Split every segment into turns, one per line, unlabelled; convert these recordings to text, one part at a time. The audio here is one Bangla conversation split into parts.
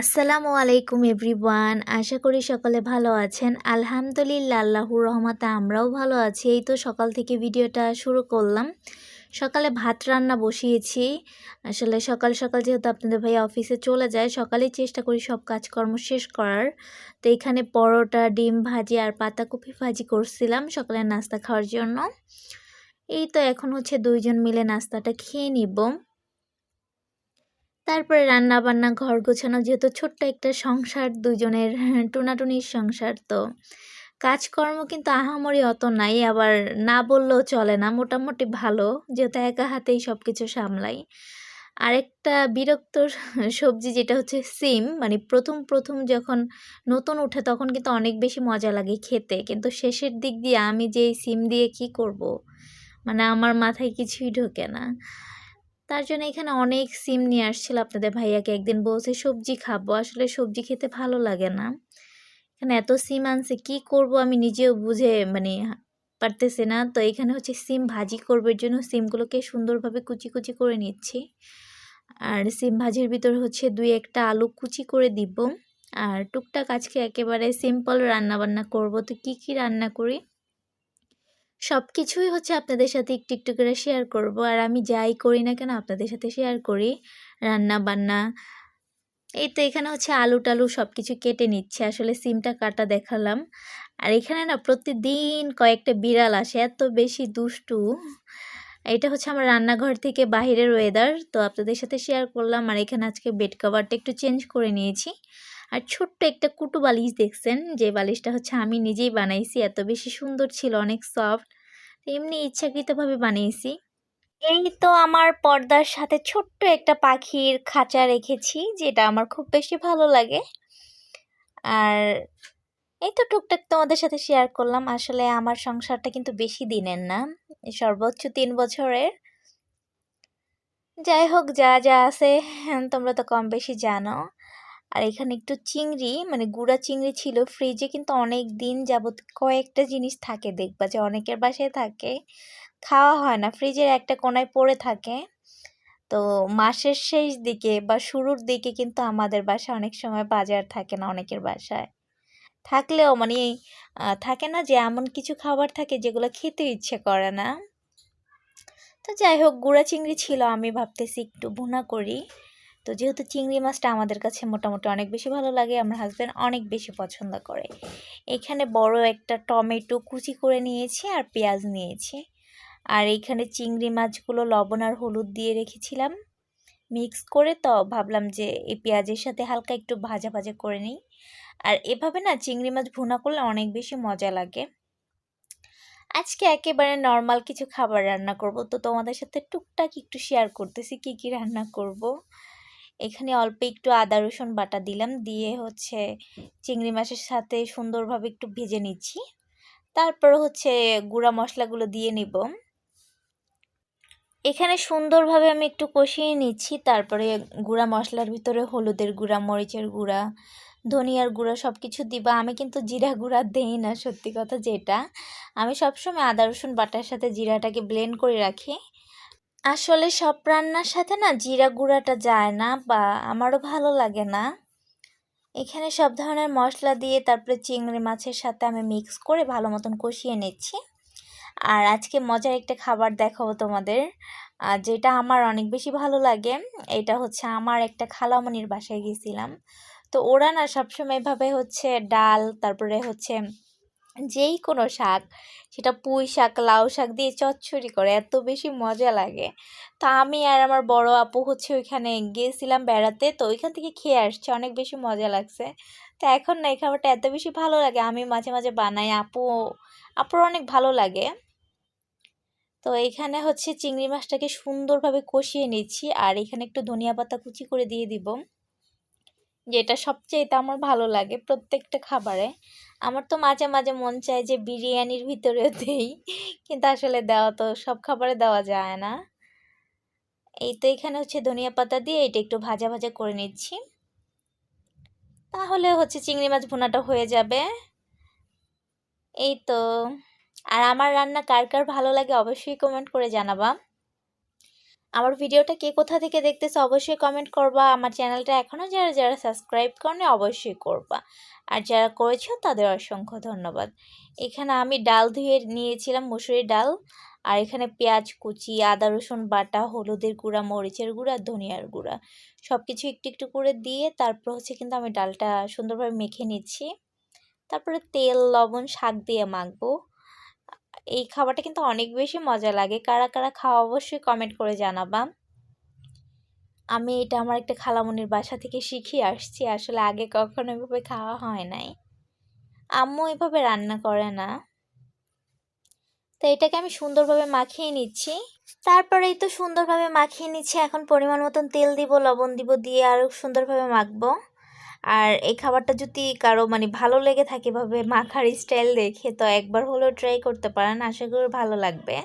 আসসালামু আলাইকুম এভরিওয়ান। আশা করি সকলে ভালো আছেন। আলহামদুলিল্লাহ, আল্লাহুর রহমতে আমরাও ভালো আছি। এই তো সকাল থেকে ভিডিওটা শুরু করলাম। সকালে ভাত রান্না বসিয়েছি। আসলে সকাল সকাল যেহেতু আপনাদের ভাই অফিসে চলে যায়, সকালেই চেষ্টা করি সব কাজকর্ম শেষ করার। তো এখানে পরোটা, ডিম ভাজি আর পাতাকপি ভাজি করছিলাম সকালে নাস্তা খাওয়ার জন্য। এই তো এখন হচ্ছে দুইজন মিলে নাস্তাটা খেয়ে নিব। তারপরে রান্না বান্না ঘর গোছানো যেহেতু ছোট্ট একটা সংসার দুজনের টুনাটুনির সংসার, তো কাজকর্ম কিন্তু আহামরি অত নাই, আবার না বললেও চলে না, মোটামুটি ভালো, যেহেতু একা হাতেই সব কিছু সামলাই আরেকটা বিরক্ত সবজি যেটা হচ্ছে সিম মানে প্রথম প্রথম যখন নতুন উঠে তখন কিন্তু অনেক বেশি মজা লাগে খেতে, কিন্তু শেষের দিক দিয়ে আমি যে সিম দিয়ে কি করব। মানে আমার মাথায় কিছুই ঢোকে না তার জন্য এখানে অনেক সিম নিয়ে আসছিল আপনাদের ভাইয়াকে। একদিন বলছে, সবজি খাব। আসলে সবজি খেতে ভালো লাগে না। এখানে এত সিম আনছে, কি করব আমি নিজেও বুঝে মানে পারতেছি না। তো এখানে হচ্ছে সিম ভাজি করবার জন্য সিমগুলোকে সুন্দরভাবে কুচি কুচি করে নিচ্ছি। আর সিম ভাজির ভিতরে হচ্ছে দুই একটা আলু কুচি করে দিব। আর টুকটাক আজকে একেবারে সিম্পল রান্না বান্না করব। তো কি কি রান্না করি? সব কিছুই হচ্ছে আপনাদের সাথে একটু একটু করে শেয়ার করব। আর আমি যাই করি না কেন আপনাদের সাথে শেয়ার করি। রান্না বান্না, এই তো এখানে হচ্ছে আলু টালু সব কিছু কেটে নিচ্ছে। আসলে সিমটা কাটা দেখালাম। আর এখানে না প্রতিদিন কয়েকটা বিড়াল আসে, এত বেশি দুষ্টু। এটা হচ্ছে আমার রান্নাঘর থেকে বাহিরের ওয়েদার তো আপনাদের সাথে শেয়ার করলাম। আর এখানে আজকে বেড কাভারটা একটু চেঞ্জ করে নিয়েছি। আর ছোট্ট একটা কুটু বালিশ দেখছেন? যে বালিশটা হচ্ছে আমি নিজেই বানাইছি, এত বেশি সুন্দর ছিল, অনেক সফট। এমনি ইচ্ছাকৃতভাবে বানিয়েছি। এই তো আমার পর্দার সাথে ছোট্ট একটা পাখির খাঁচা রেখেছি, যেটা আমার খুব বেশি ভালো লাগে। আর এই তো টুকটাক তোমাদের সাথে শেয়ার করলাম। আসলে আমার সংসারটা কিন্তু বেশি দিনের না সর্বোচ্চ তিন বছরের। যাই হোক, যা যা আছে তোমরা তো কম বেশি জানো। আর এখানে একটু চিংড়ি মানে গুঁড়া চিংড়ি ছিল ফ্রিজে কিন্তু অনেক দিন যাবৎ কয়েকটা জিনিস থাকে দেখবা যে অনেকের বাসায় থাকে। খাওয়া হয় না ফ্রিজের একটা কোনায় পড়ে থাকে। তো মাসের শেষ দিকে বা শুরুর দিকে কিন্তু আমাদের বাসায় অনেক সময় বাজার থাকে না অনেকের বাসায়। থাকলেও মানে থাকে না যে এমন কিছু খাবার থাকে যেগুলো খেতে ইচ্ছে করে না। তো যাই হোক, গুঁড়া চিংড়ি ছিল আমি ভাবতেছি একটু ভুনা করি। তো যেহেতু চিংড়ি মাছটা আমাদের কাছে মোটামুটি অনেক বেশি ভালো লাগে, আমার হাজব্যান্ড অনেক বেশি পছন্দ করে। এখানে বড় একটা টমেটো কুচি করে নিয়েছি আর পেঁয়াজ নিয়েছি। আর এইখানে চিংড়ি মাছগুলো লবণ আর হলুদ দিয়ে রেখেছিলাম। মিক্স করে তো ভাবলাম যে এই পেঁয়াজের সাথে হালকা একটু ভাজা ভাজা করে নিই। আর এভাবে না চিংড়ি মাছ ভুনা করলে অনেক বেশি মজা লাগে। আজকে একেবারে নর্মাল কিছু খাবার রান্না করব। তো তোমাদের সাথে টুকটাক একটু শেয়ার করতেছি, কি কি রান্না করব। এখানে অল্প একটু আদা, রসুন বাটা দিলাম। দিয়ে হচ্ছে চিংড়ি মাছের সাথে সুন্দরভাবে একটু ভেজে নিচ্ছি। তারপর হচ্ছে গুঁড়া মশলাগুলো দিয়ে নিব। এখানে সুন্দরভাবে আমি একটু কষিয়ে নিচ্ছি। তারপরে গুঁড়া মশলার ভিতরে হলুদের গুঁড়া, মরিচের গুঁড়া, ধনিয়ার গুঁড়া সব কিছু দিবা। আমি কিন্তু জিরা গুঁড়া দেই না, সত্যি কথা যেটা। আমি সবসময় আদা, রসুন, বাটার সাথে জিরাটাকে ব্লেন্ড করে রাখি। আসলে সব রান্নার সাথে না জিরা গুঁড়াটা যায় না বা আমারও ভালো লাগে না। এখানে সব ধরনের মশলা দিয়ে তারপরে চিংড়ি মাছের সাথে আমি মিক্স করে ভালো মতন কষিয়ে নিচ্ছি। আর আজকে মজার একটা খাবার দেখাবো তোমাদের। যেটা আমার অনেক বেশি ভালো লাগে, এটা হচ্ছে আমার একটা খালামনির বাসায় গেছিলাম। তো ওরা না সবসময় এভাবে হচ্ছে ডাল, তারপরে হচ্ছে যেই কোনো শাক সেটা পুঁই শাক লাউ শাক দিয়ে চচ্চড়ি করে, এত বেশি মজা লাগে। তো আমি আর আমার বড় আপু হচ্ছে ওইখানে গিয়েছিলাম বেড়াতে, তো ওইখান থেকে খেয়ে আসছে, অনেক বেশি মজা লাগছে। তো এখন না, এই খাবারটা এত বেশি ভালো লাগে, আমি মাঝে মাঝে বানাই, আপু, আপুর অনেক ভালো লাগে। তো এখানে হচ্ছে চিংড়ি মাছটাকে সুন্দরভাবে কষিয়ে নিচ্ছি, আর এখানে একটু ধনিয়া পাতা কুচি করে দিয়ে দিব। যেটা সবচেয়েতে আমার ভালো লাগে প্রত্যেকটা খাবারে। আমার তো মাঝে মাঝে মন চায় যে বিরিয়ানির ভিতরেও দেই, কিন্তু আসলে দেওয়া তো সব খাবারে দেওয়া যায় না। এই তো এখানে হচ্ছে ধনিয়া পাতা দিয়ে এটা একটু ভাজা ভাজা করে নিচ্ছি। তাহলে হচ্ছে চিংড়ি মাছ ভুনাটা হয়ে যাবে। এই তো। আর আমার রান্না কার কার ভালো লাগে অবশ্যই কমেন্ট করে জানাবা। আমার ভিডিওটা কে কোথা থেকে দেখতেছে অবশ্যই কমেন্ট করবা। আমার চ্যানেলটা এখনও যারা যারা সাবস্ক্রাইব করনি অবশ্যই করবা। আর যারা করেছ তাদের অসংখ্য ধন্যবাদ। এখানে আমি ডাল ধুয়ে নিয়েছিলাম মুসুরির ডাল। আর এখানে পেঁয়াজ কুচি, আদা, রসুন বাটা, হলুদের গুঁড়া, মরিচের গুঁড়া, ধনিয়ার গুঁড়া সব কিছু একটু একটু করে দিয়ে তারপর হচ্ছে কিন্তু আমি ডালটা সুন্দরভাবে মেখে নিচ্ছি। তারপরে তেল, লবণ, শাক দিয়ে মাখবো। এই খাবারটা কিন্তু অনেক বেশি মজা লাগে। কারা কারা খাওয়া অবশ্যই কমেন্ট করে জানাবা। আমি এটা আমার একটা খালামনির বাসা থেকে শিখে আসছি, আসলে আগে কখনো এভাবে খাওয়া হয় নাই। আম্মু এভাবে রান্না করে না। তো এটাকে আমি সুন্দরভাবে মাখিয়ে নিচ্ছি। তারপরেই তো সুন্দরভাবে মাখিয়ে নিচ্ছি, এখন পরিমাণ মতন তেল দিব, লবণ দিব, দিয়ে আরও সুন্দরভাবে মাখবো। আর এই খাবারটা যদি কারও মানে ভালো লেগে থাকে এভাবে মাখার স্টাইল দেখে, তো একবার হলেও ট্রাই করতে পারেন। আশা করি ভালো লাগবে।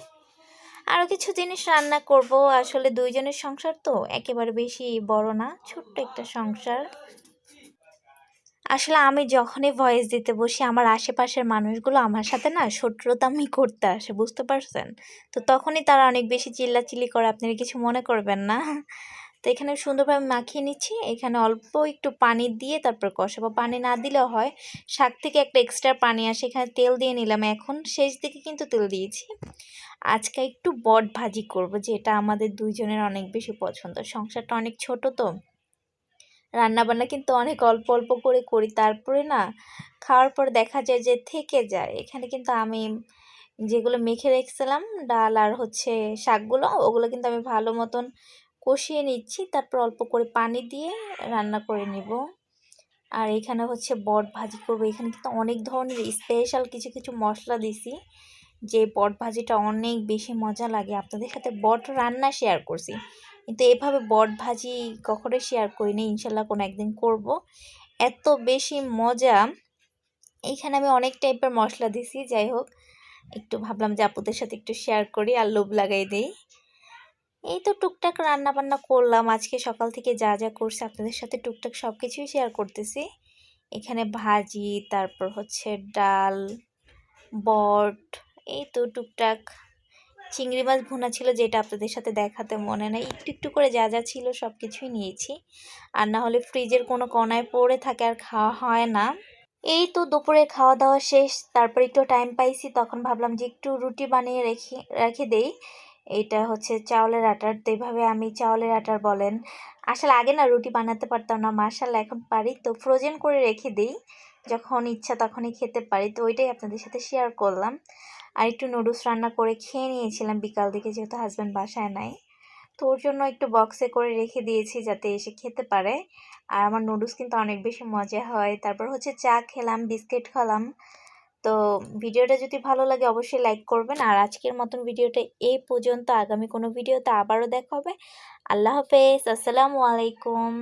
আরও কিছু জিনিস রান্না করব। আসলে দুইজনের সংসার তো একেবারে বেশি বড় না, ছোট্ট একটা সংসার। আসলে আমি যখনই ভয়েস দিতে বসি, আমার আশেপাশের মানুষগুলো আমার সাথে না শত্রুতামি করতে আসে, বুঝতে পারছেন? তো তখনই তারা অনেক বেশি চিল্লাচিল্লি করে, আপনারা কিছু মনে করবেন না। তো এখানে সুন্দরভাবে মাখিয়ে নিচ্ছি। এখানে অল্প একটু পানি দিয়ে তারপর কষাবো। পানি না দিলেও হয়। শাক থেকে একটা এক্সট্রা পানি আসে। এখানে তেল দিয়ে নিলাম এখন। শেষ দিকে কিন্তু তেল দিয়েছি। আজকে একটু বট ভাজি করব, যেটা আমাদের দুইজনের অনেক বেশি পছন্দ। সংসারটা অনেক ছোট তো। রান্নাবান্না কিন্তু অনেক অল্প অল্প করে করি। তারপরে না, খাওয়ার পর দেখা যায় যে থেকে যায়। এখানে কিন্তু আমি যেগুলো মেখে রেখেছিলাম, ডাল আর হচ্ছে শাকগুলো, ওগুলো কিন্তু আমি ভালো মতন কষিয়ে নিচ্ছি, তারপর অল্প করে পানি দিয়ে রান্না করে নিব। আর এখানে হচ্ছে বট ভাজি করব। এখানে কিন্তু অনেক ধরনের স্পেশাল কিছু কিছু মশলা দিছি, যে বট ভাজিটা অনেক বেশি মজা লাগে। আপনাদের সাথে বট রান্না শেয়ার করছি, কিন্তু এভাবে বট ভাজি কখনোই শেয়ার করি করিনি। ইনশাল্লাহ কোনো একদিন করব। এত বেশি মজা। এইখানে আমি অনেক টাইপের মশলা দিছি, যাই হোক। একটু ভাবলাম যে আপুদের সাথে একটু শেয়ার করি আর লোভ লাগাই দিই। এই তো টুকটাক রান্না বান্না করলাম। আজকে সকাল থেকে যা যা করছে আপনাদের সাথে টুকটাক সব কিছুই শেয়ার করতেছি। এখানে ভাজি, তারপর হচ্ছে ডাল, বট, এই তো টুকটাক। চিংড়ি মাছ ভুনা ছিল যেটা আপনাদের সাথে দেখাতে মনে নেই। একটু একটু করে যা যা ছিল সব কিছুই নিয়েছি। আর না হলে ফ্রিজের কোনো কণায় পড়ে থাকে আর খাওয়া হয় না। এই তো দুপুরে খাওয়া দাওয়া শেষ, তারপর একটু টাইম পাইছি, তখন ভাবলাম যে একটু রুটি বানিয়ে রেখে রেখে দেই। এইটা হচ্ছে চাউলের আটার, তো এইভাবে আমি চাউলের আটার বলেন। আসলে আগে না রুটি বানাতে পারতাম না মার্শাল এখন পারি। তো ফ্রোজেন করে রেখে দিই, যখন ইচ্ছা তখনই খেতে পারি। তো ওইটাই আপনাদের সাথে শেয়ার করলাম। আর একটু নুডলস রান্না করে খেয়ে নিয়েছিলাম বিকাল দিকে, যেহেতু হাজব্যান্ড বাসায় নাই। তো ওর জন্য একটু বক্সে করে রেখে দিয়েছি যাতে এসে খেতে পারে। আর আমার নুডলস কিন্তু অনেক বেশি মজা হয়। তারপর হচ্ছে চা খেলাম, বিস্কিট খেলাম তো ভিডিওটা যদি ভালো লাগে অবশ্যই লাইক করবেন। আর আজকের মতন ভিডিওটা এই পর্যন্ত। আগামী কোনো ভিডিওতে আবারও দেখা হবে। আল্লাহ হাফেজ। আসসালামু আলাইকুম।